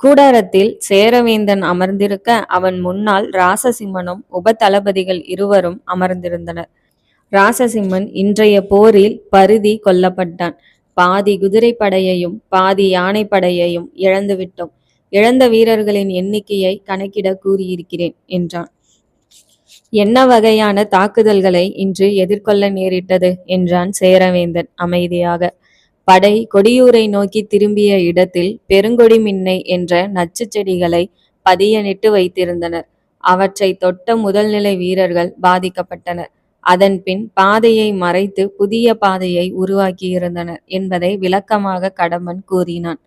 கூடாரத்தில் சேரவேந்தன் அமர்ந்திருக்க அவன் முன்னால் ராசசிம்மனும் உபதளபதிகள் இருவரும் அமர்ந்திருந்தனர். ராசசிம்மன் இன்றைய போரில் பருதி கொல்லப்பட்டான். பாதி குதிரைப்படையையும் பாதி யானைப்படையையும் இழந்துவிட்டோம். இழந்த வீரர்களின் எண்ணிக்கையை கணக்கிட கூறியிருக்கிறேன் என்றான். என்ன வகையான தாக்குதல்களை இன்று எதிர்கொள்ள நேரிட்டது? என்றான் சேரவேந்தன் அமைதியாக. படை கொடியூரை நோக்கி திரும்பிய இடத்தில் பெருங்கொடி மின்னை என்ற நச்சு செடிகளை பதியனிட்டு வைத்திருந்தனர். அவற்றை தொட்ட முதல்நிலை வீரர்கள் பாதிக்கப்பட்டனர். அதன் பின் பாதையை மறைத்து புதிய பாதையை உருவாக்கியிருந்தனர் என்பதை விளக்கமாக கடம்பன் கூறினான்.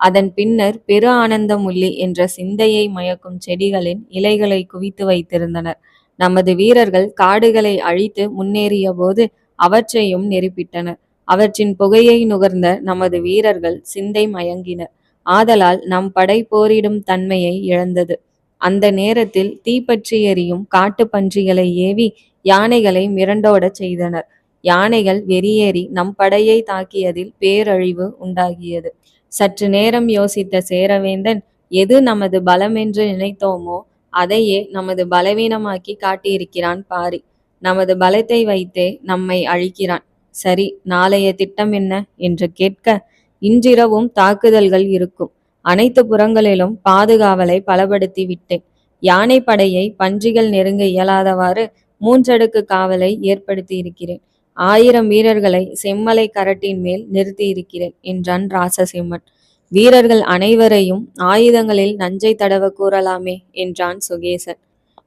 அதன் பின்னர் பெரு ஆனந்தமுள்ளி என்ற சிந்தையை மயக்கும் செடிகளின் இலைகளை குவித்து வைத்திருந்தனர். நமது வீரர்கள் காடுகளை அழித்து முன்னேறிய போது அவற்றையும் நெருப்பிட்டனர். அவற்றின் புகையை நுகர்ந்த நமது வீரர்கள் சிந்தை மயங்கினர். ஆதலால் நம் படை போரிடும் தன்மையை இழந்தது. அந்த நேரத்தில் தீப்பற்றி எறியும் காட்டு பன்றிகளை ஏவி யானைகளை மிரண்டோடச் செய்தனர். யானைகள் வெறியேறி நம் படையை தாக்கியதில் பேரழிவு உண்டாகியது. சற்று நேரம் யோசித்த சேரவேந்தன் எது நமது பலமென்று நினைத்தோமோ அதையே நமது பலவீனமாக்கி காட்டியிருக்கிறான் பாரி. நமது பலத்தை வைத்தே நம்மை அழிக்கிறான். சரி நாளைய திட்டம் என்ன? என்று கேட்க இன்றிரவும் தாக்குதல்கள் இருக்கும். அனைத்து புறங்களிலும் பாதுகாவலை பலப்படுத்தி விட்டேன். யானை படையை பன்றிகள் நெருங்க இயலாதவாறு மூன்றடுக்கு காவலை ஏற்படுத்தி இருக்கிறேன். ஆயிரம் வீரர்களை செம்மலை கரட்டின் மேல் நிறுத்தி இருக்கிறேன் என்றான் ராசசிம்மன். வீரர்கள் அனைவரையும் ஆயுதங்களில் நஞ்சை தடவ கூறலாமே என்றான் சுகேசன்.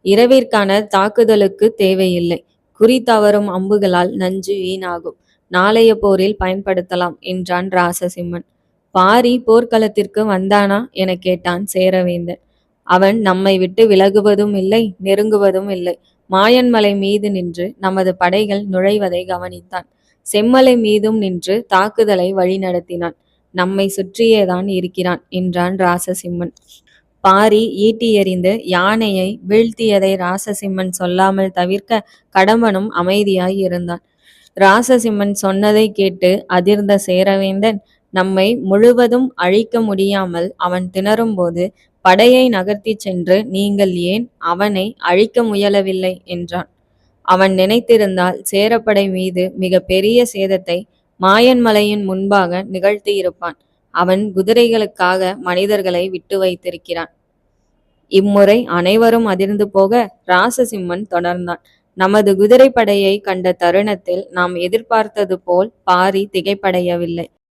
இரவிற்கான தாக்குதலுக்கு தேவையில்லை. குறி தவறும் அம்புகளால் நஞ்சு வீணாகும். நாளைய போரில் பயன்படுத்தலாம் என்றான் ராசசிம்மன். பாரி போர்க்களத்திற்கு வந்தானா? என கேட்டான் சேரவேந்தன். அவன் நம்மை விட்டு விலகுவதும் இல்லை நெருங்குவதும் இல்லை. மாயன்மலை மீது நின்று நமது படைகள் நுழைவதை கவனித்தான். செம்மலை மீதும் நின்று தாக்குதலை வழிநடத்தினான். நம்மை சுற்றியேதான் இருக்கிறான் என்றான் ராசசிம்மன். பாரி ஈட்டி எறிந்து யானையை வீழ்த்தியதை ராசசிம்மன் சொல்லாமல் தவிர்க்க கடம்பனும் அமைதியாய் இருந்தான். ராசசிம்மன் சொன்னதை கேட்டு அதிர்ந்த சேரவேந்தன் நம்மை முழுவதும் அழிக்க முடியாமல் அவன் திணறும்போது படையை நகர்த்திச் சென்று நீங்கள் ஏன் அவனை அழிக்க முயலவில்லை? என்றான். அவன் நினைத்திருந்தால் சேரப்படை மீது மிக பெரிய சேதத்தை மாயன்மலையின் முன்பாக நிகழ்த்தியிருப்பான். அவன் குதிரைகளுக்காக மனிதர்களை விட்டு வைத்திருக்கிறான். இம்முறை அனைவரும் அதிர்ந்து போக ராசசிம்மன் தொடர்ந்தான். நமது குதிரைப்படையை கண்ட தருணத்தில் நாம் எதிர்பார்த்தது போல் பாரி திகைப்படையவில்லை.